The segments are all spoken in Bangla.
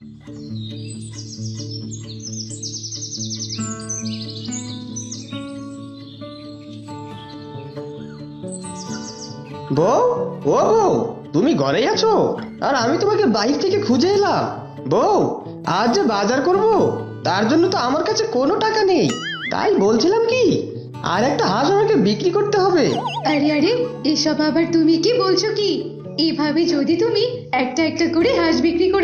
বউ, ও বউ তুমি ঘরেই আছো? আর আমি তোমাকে বাইরে থেকে খুঁজে এলাম। বউ, আজ যে বাজার করব, তার জন্য তো আমার কাছে কোনো টাকা নেই। তাই বলছিলাম কি, আর একটা হাঁস আমাকে বিক্রি করতে হবে। আরে আরে, এসব আবার তুমি কি বলছো কি? এভাবে যদি তুমি একটা একটা করে হাঁস বিক্রি করে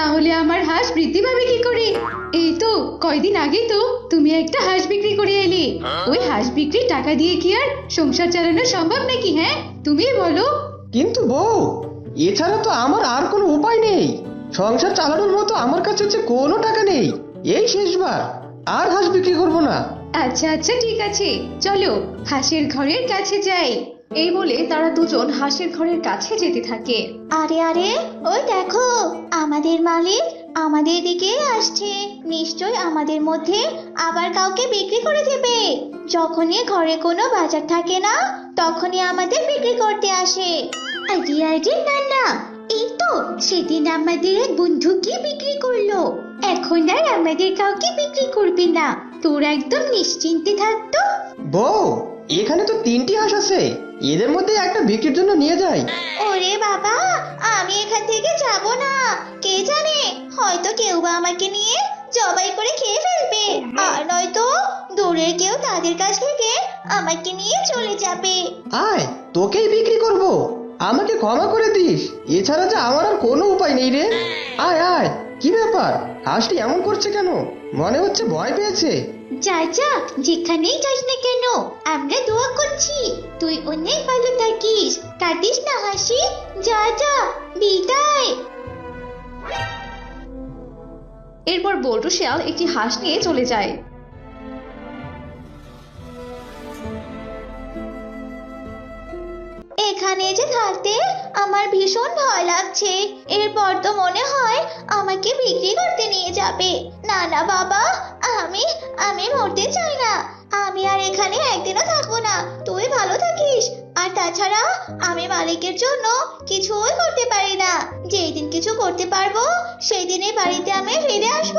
তাহলে আমার হাঁস বৃদ্ধি পাবে কি করে? এই তো কয়দিন আগে তো তুমি একটা হাঁস বিক্রি করে এলে। ওই হাঁস বিক্রির টাকা দিয়ে কি আর সংসার চালানো সম্ভব নাকি হ্যাঁ? তুমি বলো। কিন্তু বউ এছাড়া তো আমার আর কোনো উপায় নেই। সংসার চালানোর মতো আমার কাছে হচ্ছে কোনো টাকা নেই। এই শেষবার আর হাঁস বিক্রি করব না। আচ্ছা আচ্ছা ঠিক আছে। চলো হাঁসের ঘরের কাছে যাই। এই বলে তারা দুজন হাঁসের ঘরের কাছে যেতে থাকে। আরে আরে ওই দেখো আমাদের মালিক আমাদের দিকে আসছে। নিশ্চয় আমাদের মধ্যে আবার কাউকে বিক্রি করে দেবে। যখনই ঘরে কোনো বাজার থাকে না তখনই আমাদের বিক্রি করতে আসে। আরে আরে না না। এই তো সেদিন আমাদের এক বন্ধুকে বিক্রি করল। এখন আর আমাদের কাউকে বিক্রি করবে না। তোর একদম নিশ্চিন্তে থাকতো। বউ এখানে তো তিনটি হাঁস আছে। এদের মধ্যে একটা বিক্রির জন্য নিয়ে যাই। ওরে বাবা হয়তো কেউ বা আমাকে নিয়ে জবাই করে খেয়ে ফেলবে। আর নয়তো দূরের কেউ তাদের কাছ থেকে আমাকে নিয়ে চলে যাবে। আয় তোকেই বিক্রি করব। আমাকে ক্ষমা করে দিস। এছাড়া যে আমার আর কোনো উপায় নেই রে। আয় আয় কি ব্যাপার? হাঁসটি এমন করছে কেন? মনে হচ্ছে ভয় পেয়েছে। যা যা যেখানেই যাস না কেন আমরা দোয়া করছি। তুই অনেক ভালো থাকিস। কাটিস না হাসি। যা যা বিদায়। এরপর বল্টু শিয়াল একটি হাঁস নিয়ে চলে যায়। এখানে যে থাকতে আমার ভীষণ ভয় লাগছে। এরপর তো মনে হয় আমাকে বিক্রি করতে নিয়ে যাবে। না না বাবা, আমি আমি মরতে চাই না। আমি আর এখানে একদিনও থাকব না। তুই ভালো থাকিস। আর তাছাড়া আমি মালিকের জন্য কিছুই করতে পারি না। যেই দিন কিছু করতে পারব সেই দিনই বাড়িতে আমি ফিরে আসব।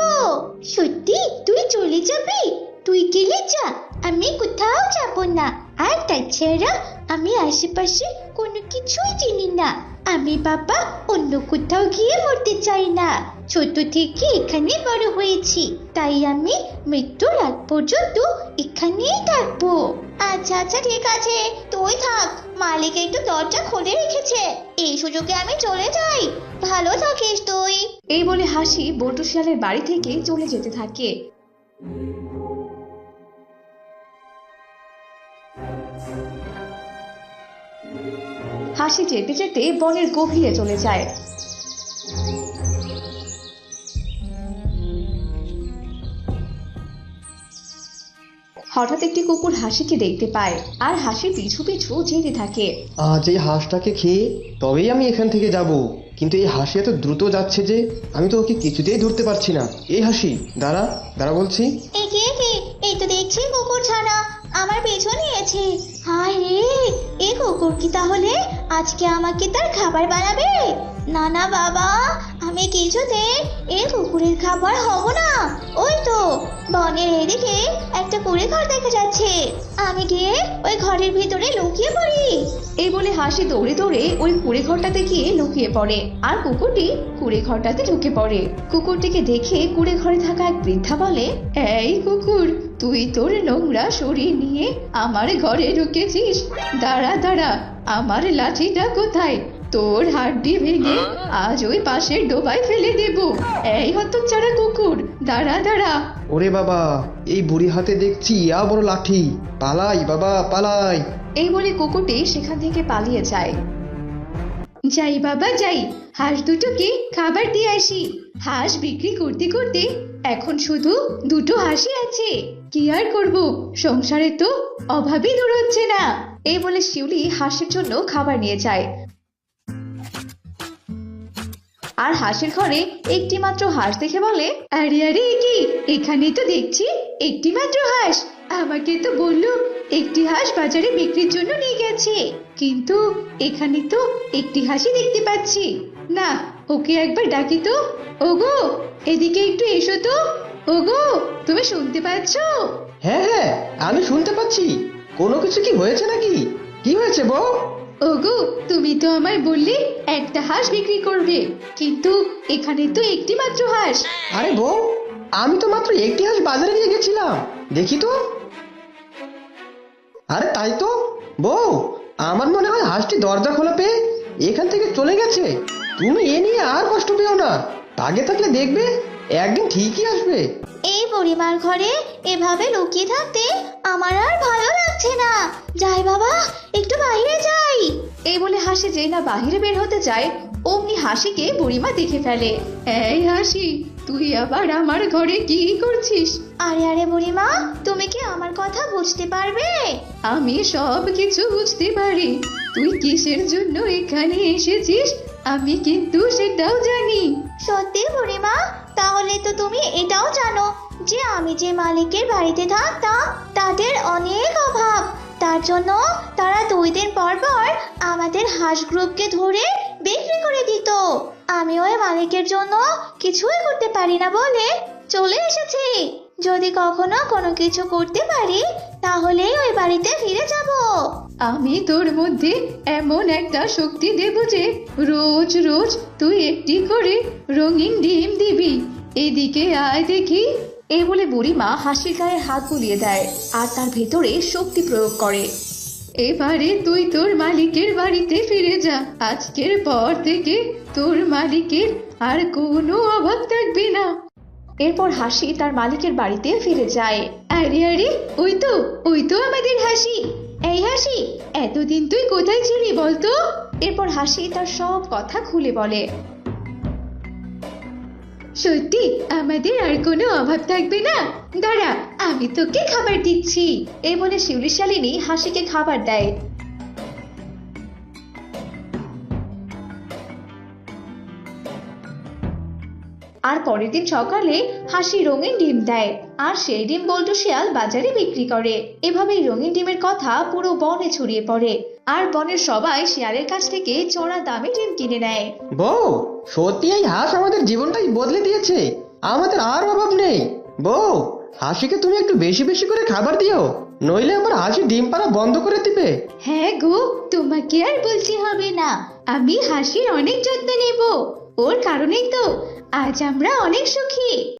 সত্যি? তুই চলে যাবি? তুই গেলে যা। আমি কোথাও যাব না। আর তাছাড়া আমি আশেপাশে কোনো কিছুই চিনি না। আমি বাবা অন্য কোথাও গিয়ে মরতে চাই না। ছোট থেকে এখানে বড় হয়েছি। তাই আমি মৃত্যুর আগ পর্যন্ত এখানেই থাকব। আচ্ছা আচ্ছা ঠিক আছে। তুই থাক। মালিক একটু দরজা খুলে রেখেছে। এই সুযোগে আমি চলে যাই। ভালো থাকিস তুই। এই বলে হাসি বল্টু শিয়ালের বাড়ি থেকে চলে যেতে থাকে। হাসি যেতে যেতে বনের গভীরে চলে যায়। হঠাৎ একটি কুকুর হাসিকে দেখতে পায়। আর হাসি পিছু পিছু যেতে থাকে। আজ এই হাঁসটাকে খেয়ে তবেই আমি এখান থেকে যাব। কিন্তু এই হাসি এত দ্রুত যাচ্ছে যে আমি তো ওকে কিছুতেই ধরতে পারছি না। এই হাসি দাঁড়া দাঁড়া বলছি। একে একে এই তো দেখছি কুকুর ছানা। আমার পেছনে আছে। হায় রে এ কি তাহলে? আজকে আমাকে তার খাবার বানাবে? না না, বাবা, আমি কিছুতে এই কুকুরের খাবার হব না। ওই তো, বনের এদিকে একটা কুড়ে ঘর দেখা যাচ্ছে। আমি গিয়ে ওই ঘরের ভিতরে লুকিয়ে পড়ি। বলে হাসি দৌড়ে দৌড়ে ওই কুড়ে ঘরটাতে গিয়ে লুকিয়ে পড়ে। আর কুকুরটি কুড়ে ঘরটাতে ঢুকে পড়ে। কুকুরটিকে দেখে কুড়ে ঘরে থাকা এক বৃদ্ধা বলে, এই কুকুর, তুই তোর নোংরা শরীর নিয়ে আমার ঘরে ঢুকেছিস। দাঁড়া দাঁড়া, আমার লাঠিটা কোথায়? তোর হাড্ডি ভেঙে আজ ওই পাশের ডোবায় ফেলে দেব। এই হতচ্ছাড়া কুকুর দাঁড়া দাঁড়া। ওরে বাবা এই বুড়ি হাতে দেখছি ইয়া বড় লাঠি। পালাই বাবা পালাই। এই বলে কুকুরটি সেখান থেকে পালিয়ে যায়। যাই বাবা যাই। হাঁস দুটোকে খাবার দিয়ে আসি। হাঁস বিক্রি করতে করতে এখন শুধু দুটো হাঁসই আছে। কি আর করব? সংসারে তো অভাবই দূর হচ্ছে না। এই বলে শিউলি হাঁসের জন্য খাবার নিয়ে যায়। আর হাঁসের ঘরে একটি মাত্র হাঁস দেখে বলে, আরে আরে কি? এখানে তো দেখছি, একটি মাত্র হাঁস। আমাকে তো বলল একটি হাঁস বাজারে বিক্রির জন্য নিয়ে গেছে। কিন্তু এখানে তো একটি হাঁসই দেখতে পাচ্ছি। না, ওকে একবার ডাকি তো। ওগো, এদিকে একটু এসো তো। ওগো, তুমি শুনতে পাচ্ছ? হ্যাঁ হ্যাঁ আমি শুনতে পাচ্ছি। কোনো কিছু কি হয়েছে নাকি? কি হয়েছে বউ? ওগো তুমি তো আমায় বললে একটা হাঁস বিক্রি করবে কিন্তু এখানে তো একটি মাত্র হাঁস। আরে বউ আমি তো মাত্র একটি হাঁস বাজারে নিয়ে গেছিলাম দেখি তো। আরে তাই তো বউ আমার মনে হয় হাঁসটি দরজা খোলা পেয়ে এখান থেকে চলে গেছে। তুমি এ নিয়ে আর কষ্ট পেও না আগে থাকলে দেখবে একদিন ঠিকই আসবে। এই বুড়িমার ঘরে এভাবে লুকিয়ে থাকতে আমার আর ভালো লাগছে না। যাই বাবা এই বলে হাসি যেই না বাহিরে বের হতে যায় অমনি হাসিকে বুড়িমা দেখে ফেলে। এই হাসি তুই আবার আমার ঘরে কি করছিস? আরে আরে বুড়িমা তুমি কি আমার কথা বুঝতে পারবে? আমি সব কিছু বুঝতে পারি। তুই কিসের জন্য এখানে এসেছিস? আমি কিন্তু সেটাও জানি। সত্যি বুড়িমা তাহলে তো তুমি এটাও জানো যে আমি যে মালিকের বাড়িতে থাকতাম তাদের অনেক অভাব। তার জন্য তারা দুই দিন পর পর আমাদের হাঁস গ্রুপকে ধরে বিক্রি করে দিত। আমি ওই মালিকের জন্য কিছুই করতে পারি না বলে চলে এসেছি। যদি কখনো কোনো কিছু করতে পারি, তাহলেই ওই বাড়িতে ফিরে যাব। আমি তোর মধ্যে এমন একটা শক্তি দেব যে রোজ রোজ তুই একটি করে রঙিন ডিম দিবি। এদিকে আয় দেখি। এই বলে বুড়িমা হাসির গায়ে হাত বুলিয়ে দেয় আর তার ভেতরে শক্তি প্রয়োগ করে। এবারে তুই তোর মালিকের বাড়িতে ফিরে যা। আজকের পর থেকে তোর মালিকের আর কোনো অভাব থাকবে না। এরপর হাসি তার মালিকের বাড়িতে ফিরে যায়। আরে আরে, ওই তো ওই তো আমাদের হাসি। এই হাসি, এতদিন তুই কোথায় ছিলি বলতো? এরপর হাসি তার সব কথা খুলে বলে। সত্যি, আমাদের আর কোনো অভাব থাকবে না। দাঁড়া, আমি তোকে খাবার দিচ্ছি। এই বলে শিউলি শালিনী হাসিকে খাবার দেয়। আর পরের দিন সকালে হাসি রঙিন ডিম দেয় আর সেই ডিম বল্টু শিয়াল বাজারে বিক্রি করে। এভাবেই রঙিন ডিমের কথা পুরো বনে ছড়িয়ে পড়ে আর বনের সবাই শিয়ালের কাছ থেকে চড়া দামে ডিম কিনে নেয়। বউ সত্যি এই হাঁস আমাদের জীবনটাই বদলে দিয়েছে। আমাদের আর অভাব নেই। বউ হাসিকে তুমি একটু বেশি বেশি করে খাবার দিও নইলে আমার হাসি ডিম পাড়া বন্ধ করে দিবে। হ্যাঁ গো তোমাকে আর বলছি হবে না। আমি হাসির অনেক যত্ন নেব। ওর কারণেই তো আজ আমরা অনেক সুখী।